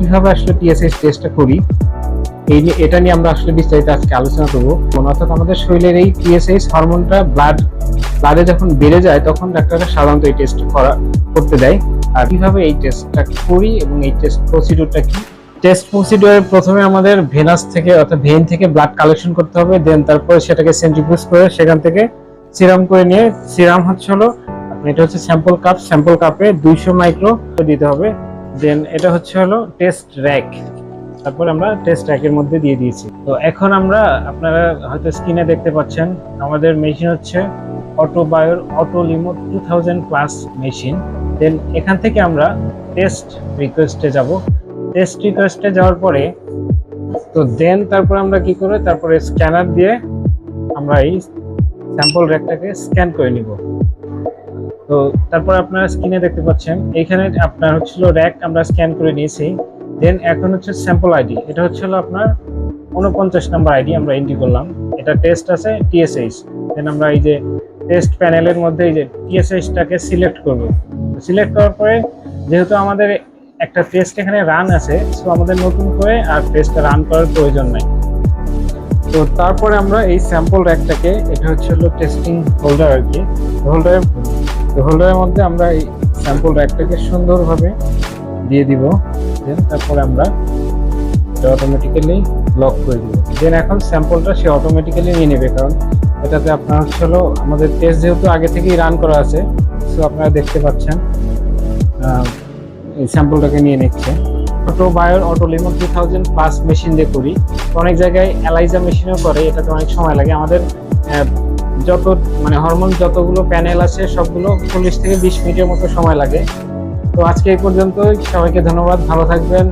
কীভাবে আসলে টিএসএইচ টেস্টটা করি, এই নিয়ে, এটা নিয়ে আমরা আসলে বিস্তারিত আজকে আলোচনা করব। অর্থাৎ আমাদের শরীরের এই টিএসএইচ হরমোনটা ব্লাড ব্লাডে যখন বেড়ে যায়, তখন ডাক্তাররা সাধারণত এই টেস্ট করা, করতে দেয়। আর কীভাবে এই টেস্টটা করি এবং এই টেস্ট প্রসিডিউরটা কি? টেস্ট প্রসিডিউরে প্রথমে আমাদের ভেনাস থেকে, অর্থাৎ ভেন থেকে ব্লাড কালেকশন করতে হবে দেন তারপরে সেটাকে সেন্ট্রিফিউজ করে সেখান থেকে সিরাম করে নিয়ে সিরাম হচ্ছে হলো, এটা হচ্ছে স্যাম্পল কাপ স্যাম্পল কাপে দুইশো মাইক্রো দিতে হবে। দেন এটা হচ্ছে হলো টেস্ট র্যাক তারপর আমরা টেস্ট র্যাকের মধ্যে দিয়ে দিয়েছি। তো এখন আমরা আপনারা হয়তো স্ক্রিনে দেখতে পাচ্ছেন, আমাদের মেশিন হচ্ছে auto বায়োর Autolumo two thousand plus machine দেন এখান থেকে আমরা টেস্ট রিকোয়েস্টে যাব। টেস্ট রিকোয়েস্টে যাওয়ার পরে, তো দেন তারপর আমরা কি করে, তারপরে স্ক্যানার দিয়ে আমরা এই স্যাম্পল র্যাকটাকে স্ক্যান করে নিব। তো তারপর আপনারা স্ক্রিনে দেখতে পাচ্ছেন, এখানে আপনার হচ্ছিল র্যাক আমরা স্ক্যান করে নিয়েছি। দেন এখন হচ্ছে স্যাম্পল আইডি এটা হচ্ছে হলো আপনার উনপঞ্চাশ নাম্বার আইডি আমরা এন্ট্রি করলাম। এটা টেস্ট আছে টিএসএইচ দেন আমরা এই যে টেস্ট প্যানেলের মধ্যে এই যে টিএসএইচটাকে সিলেক্ট করব। সিলেক্ট করার পরে যেহেতু আমাদের একটা টেস্ট এখানে রান আছে সো আমাদের নতুন করে আর টেস্টটা রান করার প্রয়োজন নাই। তো তারপরে আমরা এই স্যাম্পল র্যাকটাকে এটা হচ্ছে হলো টেস্টিং হোল্ডার আর কি। হোল্ডারের হোল্ডারের মধ্যে আমরা এই স্যাম্পল র্যাকটাকে সুন্দরভাবে দিয়ে দিব। দেন তারপরে আমরা এটা অটোমেটিক্যালি লক করে দিব। দেন এখন স্যাম্পলটা সে অটোমেটিক্যালি নিয়ে নেবে, কারণ এটাতে আপনার হচ্ছে হলো আমাদের টেস্ট যেহেতু আগে থেকেই রান করা আছে সো আপনারা দেখতে পাচ্ছেন এই স্যাম্পলটাকে নিয়ে নিচ্ছে। Auto বায়োর Autolumo two thousand plus machine দিয়ে করি। তো অনেক জায়গায় অ্যালাইজা মেশিনও করে, এটাতে অনেক সময় লাগে। আমাদের যত মানে হরমোন যতগুলো প্যানেল আছে, সবগুলো চল্লিশ থেকে বিশ মিনিটের মতো সময় লাগে। তো আজকে এই পর্যন্ত সবাইকে ধন্যবাদ। ভালো থাকবেন।